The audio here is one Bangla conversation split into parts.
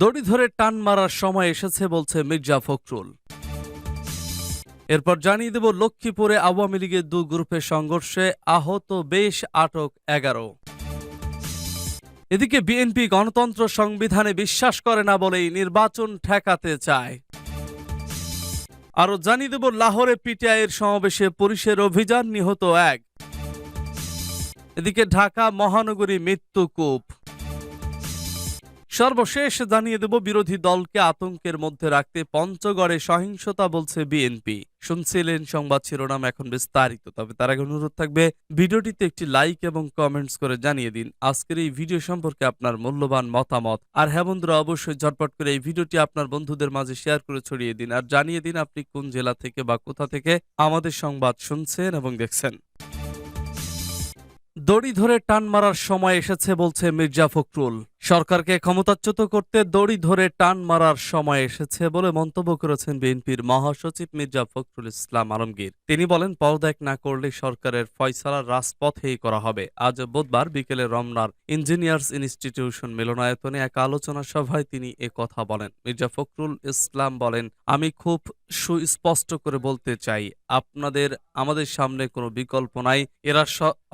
দড়ি ধরে টান মারার সময় এসেছে, বলছে মির্জা ফখরুল। এরপর জানিয়ে দেব, লক্ষ্মীপুরে আওয়ামী লীগের দু গ্রুপের সংঘর্ষে আহত বেশ আটক এগারো। এদিকে বিএনপি গণতন্ত্র সংবিধানে বিশ্বাস করে না বলেই নির্বাচন ঠেকাতে চায়। আরও জানিয়ে দেব, লাহোরে পিটিআইয়ের সমাবেশে পুলিশের অভিযান নিহত এক। এদিকে ঢাকা মহানগরী মৃত্যুকূপ সর্বশেষ জানিয়ে দেব, বিরোধী দলকে আতঙ্কের মধ্যে রাখতে পঞ্চগড়ে সহিংসতা বলছে বিএনপি। শুনছিলেন সংবাদ শিরোনাম এখন বিস্তারিত, তবে তার আগে অনুরোধ থাকবে, ভিডিওটিতে একটি লাইক এবং কমেন্টস করে জানিয়ে দিন। আজকের এই ভিডিও সম্পর্কে আপনার মূল্যবান মতামত। আর হ্যাঁ বন্ধুরা, অবশ্যই ঝটপট করে এই ভিডিওটি আপনার বন্ধুদের মাঝে শেয়ার করে ছড়িয়ে দিন। আর জানিয়ে দিন আপনি কোন জেলা থেকে বা কোথা থেকে আমাদের সংবাদ শুনছেন এবং দেখছেন। দড়ি ধরে টান মারার সময় এসেছে, বলছে মির্জা ফখরুল। সরকারকে ক্ষমতাচ্যুত করতে দড়ি ধরে টান মারার সময় এসেছে বলে মন্তব্য করেছেন বিএনপির মহাসচিব মির্জা ফখরুল ইসলাম আলমগীর। তিনি বলেন, পদত্যাগ না করলে সরকারের ফয়সালা রাজপথেই করা হবে। আজ বুধবার বিকেলে রমনার ইঞ্জিনিয়ার্স ইনস্টিটিউশন মিলনায়তনে এক আলোচনা সভায় তিনি এ কথা বলেন। মির্জা ফখরুল ইসলাম বলেন, আমি খুব সুস্পষ্ট করে বলতে চাই, আপনাদের, আমাদের সামনে কোনো বিকল্প নাই। এরা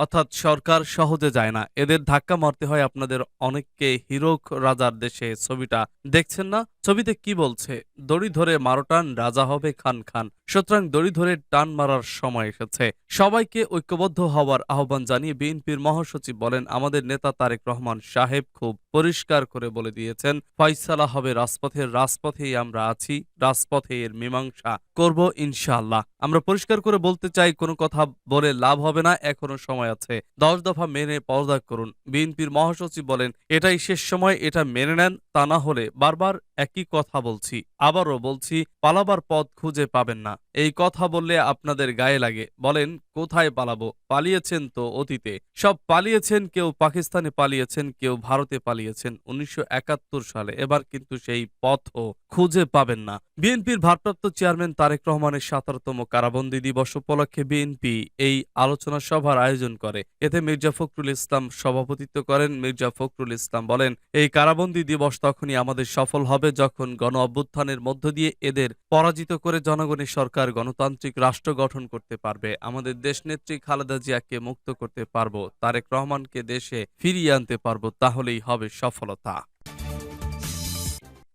অর্থাৎ সরকার সহজে যায় না। এদের ধাক্কা মারতে হয় আপনাদের অনেককে হিরোক রাজার দেশে ছবিটা দেখছেন না? ছবিতে কি বলছে? দড়ি ধরে মারোটান রাজা হবে খান খান। সুতরাং দড়ি ধরে টান মারার সময় এসেছে। সবাইকে ঐক্যবদ্ধ হওয়ার আহ্বান জানিয়ে বিএনপির মহাসচিব বলেন, আমাদের নেতা তারেক রহমান সাহেব খুব পরিষ্কার করে বলে দিয়েছেন, ফয়সালা হবে রাজপথের রাজপথেই আমরা আছি, রাজপথে এর মীমাংসা করব ইনশাআল্লাহ। আমরা পরিষ্কার করে বলতে চাই, কোনো কথা বলে লাভ হবে না, এখনও সময় আছে। দশ দফা মেনে পদত্যাগ করুন। বিএনপির মহাসচিব বলেন, এটাই শেষ সময় এটা মেনে নেন তা না হলে বারবার একই কথা বলছি, আবারও বলছি, পালাবার পথ খুঁজে পাবেন না। এই কথা বললে আপনাদের গায়ে লাগে। বলেন, কোথায় পালাবো? পালিয়েছেন তো অতীতে। সব পালিয়েছেন, কেউ পাকিস্তানে পালিয়েছেন, কেউ ভারতে পালিয়েছেন। উনিশশো একাত্তর সালে। এবার কিন্তু সেই পথও খুঁজে পাবেন না। বিএনপির ভারপ্রাপ্ত চেয়ারম্যান তারেক রহমানের সাতারতম কারাবন্দী দিবস উপলক্ষে বিএনপি এই আলোচনা সভার আয়োজন করে। এতে মির্জা ফখরুল ইসলাম সভাপতিত্ব করেন। মির্জা ফখরুল ইসলাম বলেন, এই কারাবন্দী দিবস তখনই আমাদের সফল হবে যখন গণ অভ্যুত্থানের মধ্য দিয়ে এদের পরাজিত করে জনগণের সরকার, গণতান্ত্রিক রাষ্ট্র গঠন করতে পারবে। আমাদের দেশনেত্রী খালেদা জিয়াকে মুক্ত করতে পারব, তারেক রহমানকে দেশে ফিরিয়ে আনতে পারব, তাহলেই হবে সফলতা।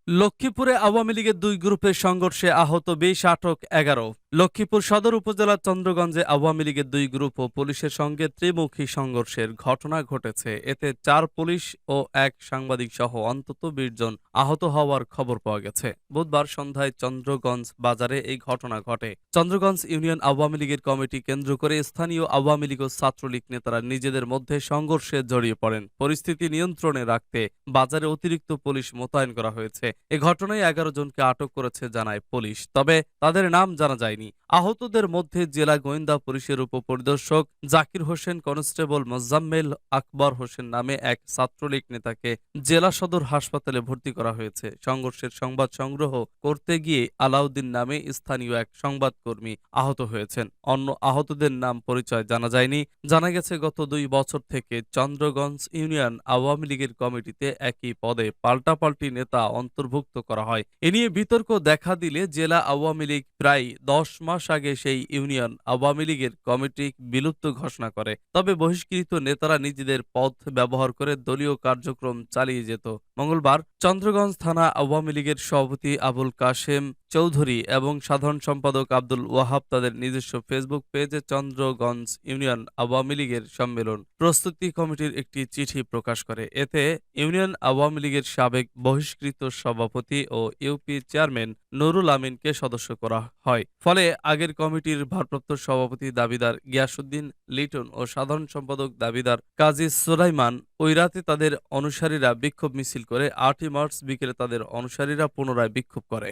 লক্ষ্মীপুরে আওয়ামী লীগের দুই গ্রুপের সংঘর্ষে আহত বেশ আটক এগারো। লক্ষ্মীপুর সদর উপজেলার চন্দ্রগঞ্জে আওয়ামী লীগের দুই গ্রুপ ও পুলিশের সঙ্গে ত্রিমুখী সংঘর্ষের ঘটনা ঘটেছে। এতে চার পুলিশ ও এক সাংবাদিক সহ অন্তত বিশ জন আহত হওয়ার খবর পাওয়া গেছে। বুধবার সন্ধ্যায় চন্দ্রগঞ্জ বাজারে এই ঘটনা ঘটে। চন্দ্রগঞ্জ ইউনিয়ন আওয়ামী লীগের কমিটি কেন্দ্র করে স্থানীয় আওয়ামী লীগ ও ছাত্রলীগ নেতারা নিজেদের মধ্যে সংঘর্ষে জড়িয়ে পড়েন। পরিস্থিতি নিয়ন্ত্রণে রাখতে বাজারে অতিরিক্ত পুলিশ মোতায়েন করা হয়েছে। এ ঘটনায় এগারো জনকে আটক করেছে জানায় পুলিশ। তবে তাদের নাম জানা যায়নি। আহতদের মধ্যে জেলা গোয়েন্দা পুলিশের উপপরিদর্শক জাকির হোসেন, কনস্টেবল মোজাম্মেল আকবর হোসেন নামে এক ছাত্রলীগ নেতাকে জেলা সদর হাসপাতালে ভর্তি করা হয়েছে। সংঘর্ষের সংবাদ সংগ্রহ করতে গিয়ে আলাউদ্দিন নামে স্থানীয় এক সংবাদকর্মী আহত হয়েছেন। অন্য আহতদের নাম পরিচয় জানা যায়নি। জানা গেছে, গত দুই বছর থেকে চন্দ্রগঞ্জ ইউনিয়ন আওয়ামী লীগের কমিটিতে একই পদে পাল্টাপাল্টি নেতা অন্তর্ভুক্ত করা হয়। এ নিয়ে বিতর্ক দেখা দিলে জেলা আওয়ামী লীগ প্রায় দশ মাস আগে সেই ইউনিয়ন আওয়ামী লীগের কমিটি বিলুপ্ত ঘোষণা করে। তবে বহিষ্কৃত নেতারা নিজেদের পথ ব্যবহার করে দলীয় কার্যক্রম চালিয়ে যেত। মঙ্গলবার চন্দ্রগঞ্জ থানা আওয়ামী লীগের সভাপতি আবুল কাশেম চৌধুরী এবং সাধারণ সম্পাদক আব্দুল ওয়াহাব তাদের নিজস্ব ফেসবুক পেজে চন্দ্রগঞ্জ ইউনিয়ন আওয়ামী লীগের সম্মেলন প্রস্তুতি কমিটির একটি চিঠি প্রকাশ করে। এতে ইউনিয়ন আওয়ামী লীগের সাবেক বহিষ্কৃত সভাপতি ও ইউপি চেয়ারম্যান নুরুল আমিনকে সদস্য করা হয়। ফলে আগের কমিটির ভারপ্রাপ্ত সভাপতি দাবিদার গিয়াসুদ্দিন লিটন ও সাধারণ সম্পাদক দাবিদার কাজী সুলাইমান ওই রাতে তাদের অনুসারীরা বিক্ষোভ মিছিল করে আটই মার্চ বিকেলে তাদের অনুসারীরা পুনরায় বিক্ষোভ করে।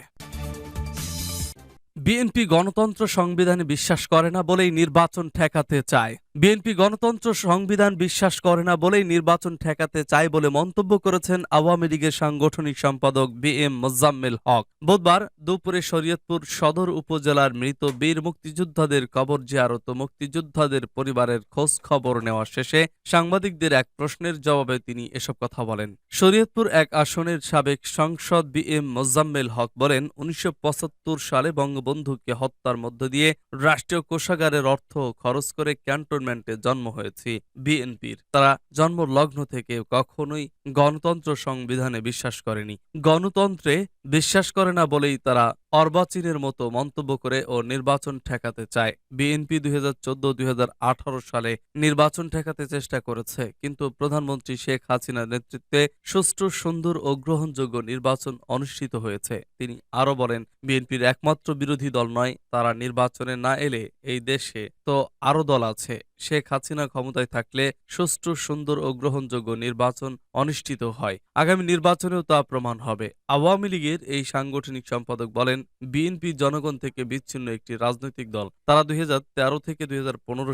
বিএনপি গণতন্ত্র সংবিধানে বিশ্বাস করে না বলেই নির্বাচন ঠেকাতে চায়। বিএনপি গণতন্ত্র সংবিধান বিশ্বাস করে না বলেই নির্বাচন ঠেকাতে চায় বলে মন্তব্য করেছেন আওয়ামী লীগের সাংগঠনিক সম্পাদক বি এম মোজাম্মেল হক। বুধবার দুপুরে শরীয়তপুর সদর উপজেলার মৃত বীর মুক্তিযোদ্ধাদের কবর জিয়ারত মুক্তিযোদ্ধাদের পরিবারের খোঁজ খবর নেওয়া শেষে সাংবাদিকদের এক প্রশ্নের জবাবে তিনি এসব কথা বলেন। শরীয়তপুর এক আসনের সাবেক সংসদ বি এম মোজাম্মেল হক বলেন, উনিশশো পঁচাত্তর সালে বঙ্গবন্ধুকে হত্যার মধ্য দিয়ে রাষ্ট্রীয় কোষাগারের অর্থ খরচ করে ক্যান্টনমেন্টে জন্ম হয়েছে বিএনপির। তারা জন্ম লগ্ন থেকে কখনোই গণতন্ত্র সংবিধানে বিশ্বাস করেনি। গণতন্ত্রে বিশ্বাস করে না বলেই তারা অর্বাচীনের মতো মন্তব্য করে ও নির্বাচন ঠেকাতে চায়। বিএনপি দুই হাজার চোদ্দ সালে নির্বাচন ঠেকাতে চেষ্টা করেছে, কিন্তু প্রধানমন্ত্রী শেখ হাসিনার নেতৃত্বে সুষ্ঠু, সুন্দর ও গ্রহণযোগ্য নির্বাচন অনুষ্ঠিত হয়েছে। তিনি আরও বলেন, বিএনপির একমাত্র বিরোধী দল নয়, তারা নির্বাচনে না এলে এই দেশে তো আরও দল আছে। শেখ হাসিনা ক্ষমতায় থাকলে সুষ্ঠু, সুন্দর ও গ্রহণযোগ্য নির্বাচন অনুষ্ঠিত হয়। আগামী নির্বাচনেও তা প্রমাণ হবে। আওয়ামী লীগের এই সাংগঠনিক সম্পাদক বলেন, বিএনপি জনগণ থেকে বিচ্ছিন্ন একটি রাজনৈতিক দল। তারা দুই থেকে দুই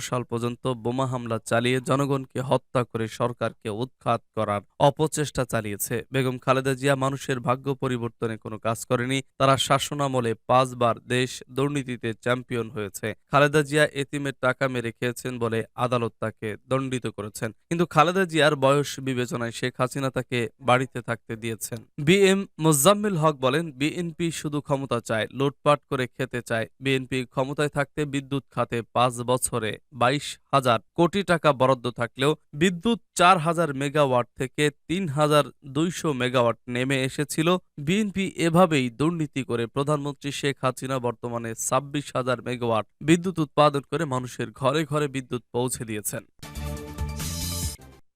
সাল পর্যন্ত বোমা হামলা চালিয়ে জনগণকে হত্যা করে সরকারকে উৎখাত করার অপচেষ্টা চালিয়েছে। বেগম খালেদা জিয়া মানুষের ভাগ্য পরিবর্তনে কোনো কাজ করেনি। তারা শাসনামলে পাঁচবার দেশ দুর্নীতিতে চ্যাম্পিয়ন হয়েছে। খালেদা জিয়া এতিমের টাকা মেরে খেয়েছেন বলে আদালত তাকে দণ্ডিত করেছেন। কিন্তু খালেদা জিয়ার বয়স বিবেচনায় শেখ হাসিনা তাকে বাড়িতে থাকতে দিয়েছেন। বি এম মোজাম্মেল হক বলেন, বিএনপি শুধু ক্ষমতা চায়, লুটপাট করে খেতে চায়। বিএনপি ক্ষমতায় থাকতে বিদ্যুৎ খাতে পাঁচ বছরে বাইশ হাজার কোটি টাকা বরাদ্দ থাকলেও বিদ্যুৎ চার হাজার মেগাওয়াট থেকে তিন হাজার দুইশো মেগাওয়াট নেমে এসেছিল। বিএনপি এভাবেই দুর্নীতি করে প্রধানমন্ত্রী শেখ হাসিনা বর্তমানে ছাব্বিশ হাজার মেগাওয়াট বিদ্যুৎ উৎপাদন করে মানুষের ঘরে ঘরে বিদ্যুৎ পৌঁছে দিয়েছেন।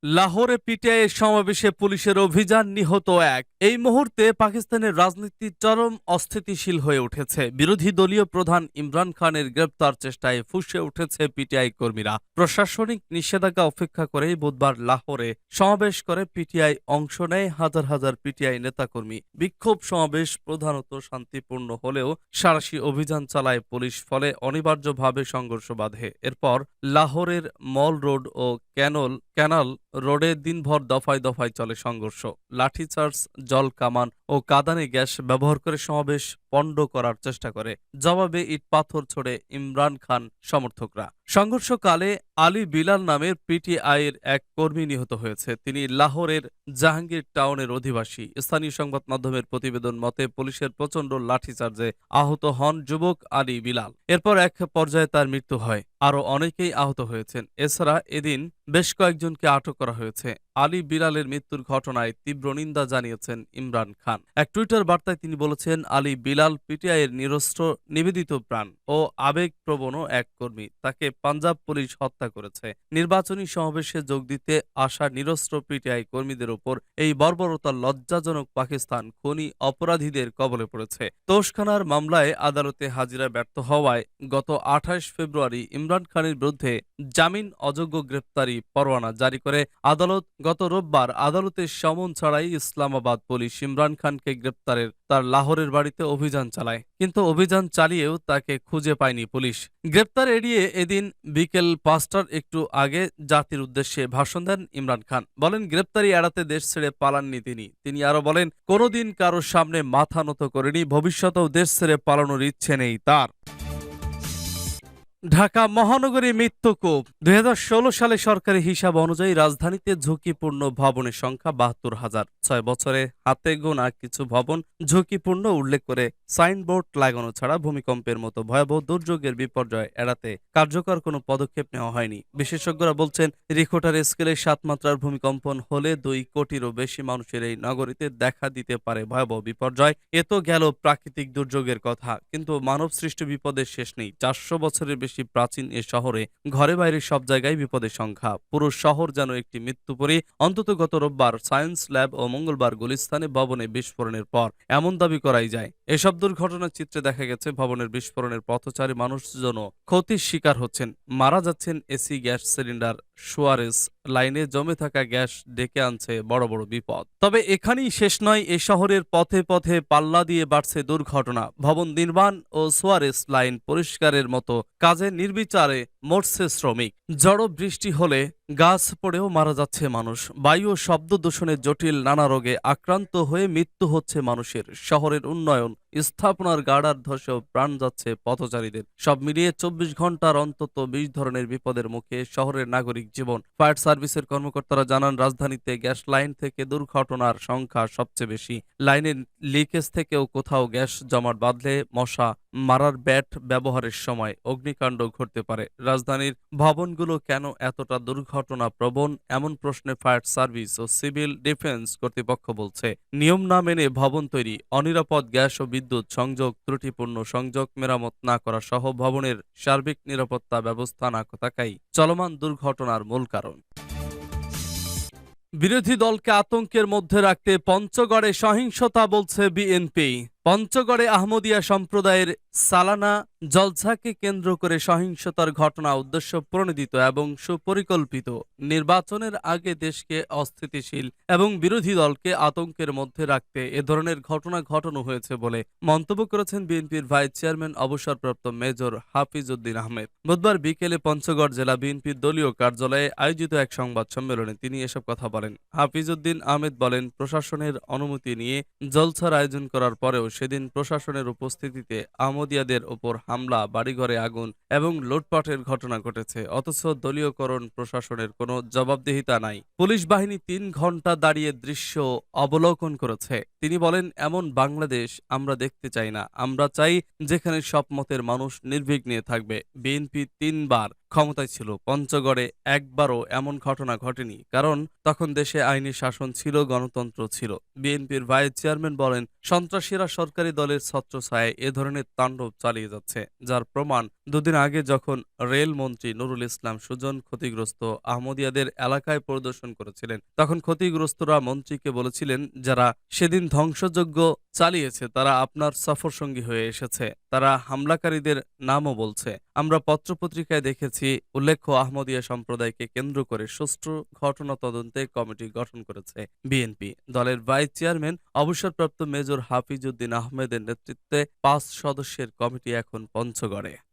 লাহোরে পিটিআই সমাবেশে পুলিশের অভিযান নিহত এক। এই মুহূর্তে পাকিস্তানের রাজনীতি চরম অস্থিতিশীল হয়ে উঠেছে। বিরোধী দলীয় প্রধান ইমরান খানের গ্রেপ্তার চেষ্টায় ফুসে উঠেছে পিটিআই কর্মীরা। প্রশাসনিক নিষেধাজ্ঞা উপেক্ষা করেই বুধবার লাহোরে সমাবেশ করে পিটিআই অংশ নেয় হাজার হাজার পিটিআই নেতাকর্মী। বিক্ষোভ সমাবেশ প্রধানত শান্তিপূর্ণ হলেও সারাশি অভিযান চালায় পুলিশ, ফলে অনিবার্যভাবে সংঘর্ষ বাধে। এরপর লাহোরের মল রোড ও ক্যানল, ক্যানাল রোডে দিনভর দফায় দফায় চলে সংঘর্ষ। লাঠিচার্জ, জল কামান ও কাদানে গ্যাস ব্যবহার করে সমাবেশ পণ্ড করার চেষ্টা করে। জবাবে ইট পাথর ছড়ে ইমরান খান সমর্থকরা। সংঘর্ষকালে আলী বিলাল নামের পিটিআইয়ের এক কর্মী নিহত হয়েছে। তিনি লাহোরের জাহাঙ্গীর টাউনের অধিবাসী। স্থানীয় সংবাদ মাধ্যমের প্রতিবেদন মতে, পুলিশের প্রচণ্ড লাঠিচার্জে আহত হন যুবক আলী বিলাল। এরপর এক পর্যায়ে তার মৃত্যু হয়। আরও অনেকেই আহত হয়েছেন। এছাড়া এদিন বেশ কয়েকজনকে আটক করা হয়েছে। আলী বিলালের মৃত্যুর ঘটনায় তীব্র নিন্দা জানিয়েছেন ইমরান খান। এক টুইটার বার্তায় তিনি বলেছেন, আলী বিলাল পিটিআইয়ের নিরস্ত্র, নিবেদিত প্রাণ ও আবেগপ্রবণ এক কর্মী। তাকে পাঞ্জাব পুলিশ হত্যা করেছে। নির্বাচনী সমাবেশে যোগ দিতে আসা নিরস্ত্র পিটিআই কর্মীদের ওপর এই বর্বরতার লজ্জাজনক পাকিস্তান খনি অপরাধীদের কবলে পড়েছে। তোষখানার মামলায় আদালতে হাজিরা ব্যর্থ হওয়ায় গত আঠাশ ফেব্রুয়ারি ইমরান খানের বিরুদ্ধে জামিন অযোগ্য গ্রেপ্তারি পরোয়ানা জারি করে আদালত গত রোববার আদালতের সমন ছাড়াই ইসলামাবাদ পুলিশ ইমরান খানকে গ্রেপ্তারের, তার লাহোরের বাড়িতে অভিযান চালায়। কিন্তু অভিযান চালিয়েও তাকে খুঁজে পায়নি পুলিশ। গ্রেপ্তার এড়িয়ে এদিন বিকেল পাঁচটার একটু আগে জাতির উদ্দেশ্যে ভাষণ দেন ইমরান খান। বলেন, গ্রেপ্তারি এড়াতে দেশ ছেড়ে পালাননি তিনি। তিনি আরও বলেন, কোনোদিন কারোর সামনে মাথা নত করেনি, ভবিষ্যতেও দেশ ছেড়ে পালানোর ইচ্ছে নেই তার। ঢাকা মহানগরী মৃত্যুকূপ দুই হাজার ষোলো সালে সরকারি হিসাব অনুযায়ী রাজধানীতে ঝুঁকিপূর্ণ ভবনের সংখ্যা বাহাত্তর হাজার। ছয় বছরে হাতে গোনা কিছু ভবন ঝুঁকিপূর্ণ উল্লেখ করে সাইনবোর্ড লাগানো ছাড়া ভূমিকম্পের মতো ভয়াবহ দুর্যোগের বিপর্যয় এড়াতে কার্যকর কোনো পদক্ষেপ নেওয়া হয়নি। বিশেষজ্ঞরা বলছেন রিকোটার স্কেলে সাত মাত্রার ভূমিকম্পন হলে দুই কোটিরও বেশি মানুষের এই নগরীতে দেখা দিতে পারে ভয়াবহ বিপর্যয়। এ তো গেল প্রাকৃতিক দুর্যোগের কথা, কিন্তু মানব সৃষ্ট বিপদের শেষ নেই। চারশো বছরের বেশি প্রাচীন এ শহরে ঘরে বাইরে সব জায়গায় বিপদের সংখ্যা। পুরো শহর যেন একটি মৃত্যুপুরী। অন্তত গত রোববার সায়েন্স ল্যাব ও মঙ্গলবার গুলিস্তানে ভবনে বিস্ফোরণের পর এমন দাবি করাই যায়। এসব দুর্ঘটনার চিত্রে দেখা গেছে, ভবনের বিস্ফোরণের পথচারী মানুষজন ক্ষতির শিকার হচ্ছেন। মারা যাচ্ছেন এসি গ্যাস সিলিন্ডার সুয়ারেস লাইনে জমে থাকা গ্যাস ডেকে আনছে বড় বড় বিপদ। তবে এখানেই শেষ নয়, এ শহরের পথে পথে পাল্লা দিয়ে বাড়ছে দুর্ঘটনা। ভবন নির্মাণ ও সোয়ারেস লাইন পরিষ্কারের মতো কাজে নির্বিচারে মরছে শ্রমিক। জড়ো বৃষ্টি হলে গাছ পড়েও মারা যাচ্ছে মানুষ। বায়ু শব্দ দূষণের জটিল নানা রোগে আক্রান্ত হয়ে মৃত্যু হচ্ছে মানুষের। শহরের উন্নয়ন, স্থাপনার গাড়ার ধসেও প্রাণ যাচ্ছে পথচারীদের। সব মিলিয়ে চব্বিশ ঘণ্টার অন্তত বিশ ধরনের বিপদের মুখে শহরের নাগরিক জীবন। ফায়ার সার্ভিসের কর্মকর্তারা জানান, রাজধানীতে গ্যাস লাইন থেকে দুর্ঘটনার সংখ্যা সবচেয়ে বেশি। লাইনের লিকেজ থেকেও কোথাও গ্যাস জমাট বাঁধলে মশা মারার ব্যাট ব্যবহারের সময় অগ্নিকাণ্ড ঘটতে পারে। রাজধানীর ভবনগুলো কেন এতটা দুর্ঘটনা প্রবণ এমন প্রশ্নে ফায়ার সার্ভিস ও সিভিল ডিফেন্স কর্তৃপক্ষ বলছে, নিয়ম না মেনে ভবন তৈরি, অনিরাপদ গ্যাস ও বিদ্যুৎ সংযোগ, ত্রুটিপূর্ণ সংযোগ মেরামত না করা সহ ভবনের সার্বিক নিরাপত্তা ব্যবস্থা না থাকাই চলমান দুর্ঘটনার মূল কারণ। বিরোধী দলকে আতঙ্কের মধ্যে রাখতে পঞ্চগড়ে সহিংসতা বলছে বিএনপি। পঞ্চগড়ে আহমদিয়া সম্প্রদায়ের সালানা জলসাকে কেন্দ্র করে সহিংসতার ঘটনা উদ্দেশ্য প্রণোদিত এবং সুপরিকল্পিত। নির্বাচনের আগে দেশকে অস্থিতিশীল এবং বিরোধী দলকে আতঙ্কের মধ্যে রাখতে এ ধরনের ঘটনা ঘটানো হয়েছে বলে মন্তব্য করেছেন বিএনপির ভাইস চেয়ারম্যান, অবসরপ্রাপ্ত মেজর হাফিজ উদ্দিন আহমেদ। বুধবার বিকেলে পঞ্চগড় জেলা বিএনপির দলীয় কার্যালয়ে আয়োজিত এক সংবাদ সম্মেলনে তিনি এসব কথা বলেন। হাফিজ উদ্দিন আহমেদ বলেন, প্রশাসনের অনুমতি নিয়ে জলসার আয়োজন করার পরেও সেদিন প্রশাসনের উপস্থিতিতে আমদিয়াদের ওপর হামলা, বাড়িঘরে আগুন এবং লুটপাটের ঘটনা ঘটেছে। অথচ দলীয়করণ প্রশাসনের কোনো জবাবদিহিতা নাই। পুলিশ বাহিনী তিন ঘণ্টা দাঁড়িয়ে দৃশ্য অবলোকন করেছে। তিনি বলেন, এমন বাংলাদেশ আমরা দেখতে চাই না। আমরা চাই যেখানে সব মতের মানুষ নির্বিঘ্নে থাকবে। বিএনপি তিনবার ক্ষমতায় ছিল। পঞ্চগড়ে একবারও এমন ঘটনা ঘটেনি, কারণ তখন দেশে আইনি শাসন ছিল, গণতন্ত্র ছিল। বিএনপির ভাইস চেয়ারম্যান বলেন, সন্ত্রাসীরা সরকারি দলের ছত্রছায়ায় এ ধরনের তাণ্ডব চালিয়ে যাচ্ছে, যার প্রমাণ দুদিন আগে যখন রেল মন্ত্রী নুরুল ইসলাম সুজন ক্ষতিগ্রস্ত আহমদিয়াদের এলাকায় পরিদর্শন করেছিলেন, তখন ক্ষতিগ্রস্তরা মন্ত্রীকে বলেছিলেন যারা সেদিন ধ্বংসযজ্ঞ চালিয়েছে, তারা আপনার সফর সঙ্গী হয়ে এসেছে, তারা হামলাকারীদের নামও বলছে। আমরা পত্রপত্রিকায় দেখেছি, উল্লেখ্য আহমদিয়া সম্প্রদায়কে কেন্দ্র করে সুষ্ঠু ঘটনা তদন্তে কমিটি গঠন করেছে বিএনপি। দলের ভাইস চেয়ারম্যান, অবসরপ্রাপ্ত মেজর হাফিজ উদ্দিন আহমেদের নেতৃত্বে পাঁচ সদস্যের কমিটি এখন পঞ্চগড়ে।